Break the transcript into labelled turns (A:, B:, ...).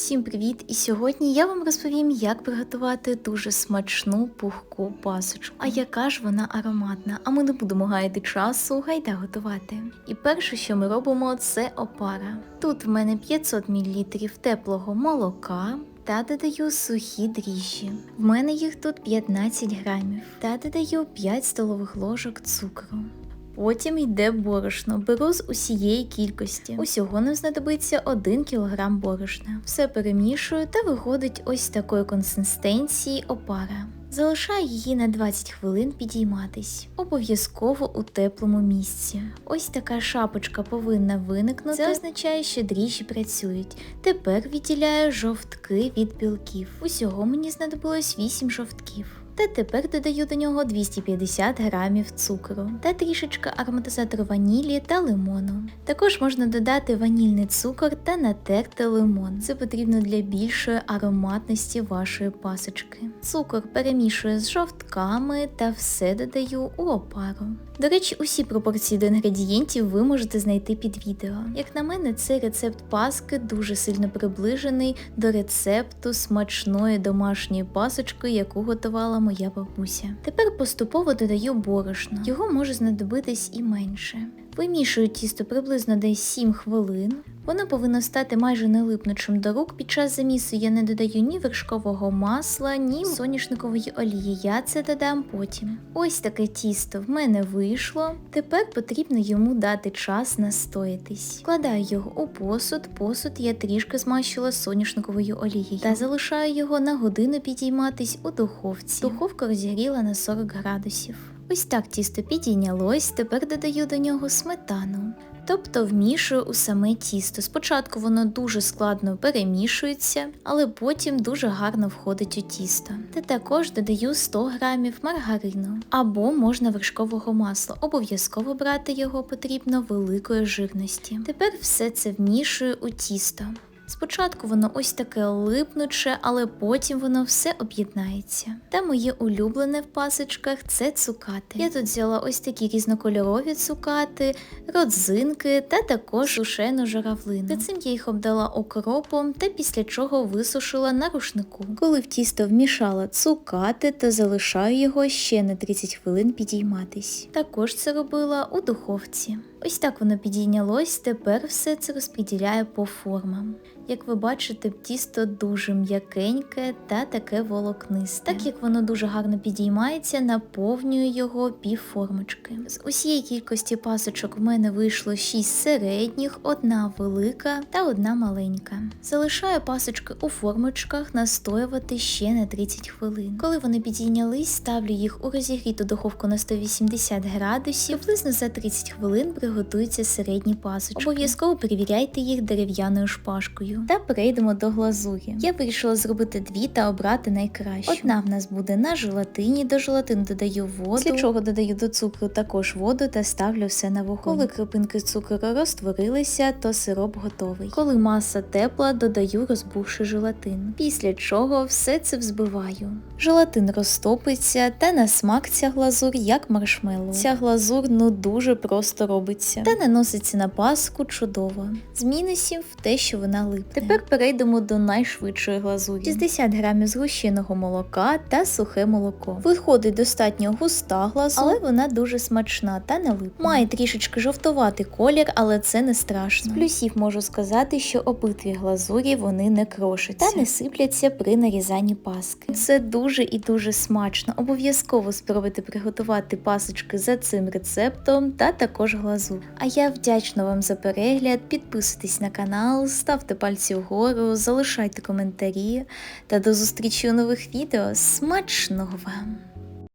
A: Всім привіт! І сьогодні я вам розповім, як приготувати дуже смачну пухку пасочку. А яка ж вона ароматна? А ми не будемо гаяти часу, гайда готувати. І перше, що ми робимо, це опара. Тут в мене 500 мл теплого молока. Та додаю сухі дріжджі. В мене їх тут 15 грамів. Та додаю 5 столових ложок цукру. Потім йде борошно. Беру з усієї кількості. Усього нам знадобиться 1 кг борошна. Все перемішую та виходить ось такої консистенції опара. Залишаю її на 20 хвилин підійматись, обов'язково у теплому місці. Ось така шапочка повинна виникнути. Це означає, що дріжджі працюють. Тепер відділяю жовтки від білків. Усього мені знадобилось 8 жовтків. Та тепер додаю до нього 250 грамів цукру та трішечка ароматизатору ванілі та лимону. Також можна додати ванільний цукор та натерти лимон. Це потрібно для більшої ароматності вашої пасочки. Цукор перемішую з жовтками та все додаю у опару. До речі, усі пропорції до інгредієнтів ви можете знайти під відео. Як на мене, цей рецепт паски дуже сильно приближений до рецепту смачної домашньої пасочки, яку готувала моя бабуся. Тепер поступово додаю борошно, його може знадобитись і менше. Вимішую тісто приблизно десь 7 хвилин. Воно повинно стати майже нелипнучим до рук. Під час замісу я не додаю ні вершкового масла, ні соняшникової олії. Я це додам потім. Ось таке тісто в мене вийшло. Тепер потрібно йому дати час настоятись. Вкладаю його у посуд. Посуд я трішки змащила соняшниковою олією та залишаю його на годину підійматись у духовці. Духовка розігріла на 40 градусів. Ось так тісто підійнялось, тепер додаю до нього сметану. Тобто вмішую у саме тісто. Спочатку воно дуже складно перемішується, але потім дуже гарно входить у тісто. Та також додаю 100 грамів маргарину або можна вершкового масла. Обов'язково брати його потрібно великої жирності. Тепер все це вмішую у тісто. Спочатку воно ось таке липнуче, але потім воно все об'єднається. Та моє улюблене в пасочках це цукати. Я тут взяла ось такі різнокольорові цукати, родзинки та також сушену журавлину. Перед цим я їх обдала окропом та після чого висушила на рушнику. Коли в тісто вмішала цукати, то залишаю його ще на 30 хвилин підійматись. Також це робила у духовці. Ось так воно підійнялось, тепер все це розподіляю по формам. Як ви бачите, тісто дуже м'якеньке та таке волокнисте. Так як воно дуже гарно підіймається, наповнюю його півформочки. З усієї кількості пасочок в мене вийшло 6 середніх, одна велика та одна маленька. Залишаю пасочки у формочках настоювати ще на 30 хвилин. Коли вони підійнялись, ставлю їх у розігріту духовку на 180 градусів. Приблизно за 30 хвилин приготуються середні пасочки. Обов'язково перевіряйте їх дерев'яною шпажкою. Та перейдемо до глазурі. Я вирішила зробити дві та обрати найкращу. Одна в нас буде на желатині, до желатину додаю воду, після чого додаю до цукру також воду та ставлю все на вогонь. Коли крапинки цукру розтворилися, то сироп готовий. Коли маса тепла, додаю розбухший желатин. Після чого все це взбиваю. Желатин розтопиться, та на смак ця глазур як маршмеллоу. Ця глазур ну дуже просто робиться. Та наноситься на паску чудово. З мінусів те, що вона липне. Тепер перейдемо до найшвидшої глазурі. 60 грамів згущеного молока та сухе молоко. Виходить достатньо густа глазур, але вона дуже смачна та не липне. Має трішечки жовтуватий колір, але це не страшно. З плюсів можу сказати, що обидві глазурі вони не крошаться та не сипляться при нарізанні паски. Це дуже і дуже смачно. Обов'язково спробуйте приготувати пасочки за цим рецептом та також глазур. А я вдячна вам за перегляд. Підписуйтесь на канал, ставте пальці вгору, залишайте коментарі та до зустрічі у нових відео. Смачного вам!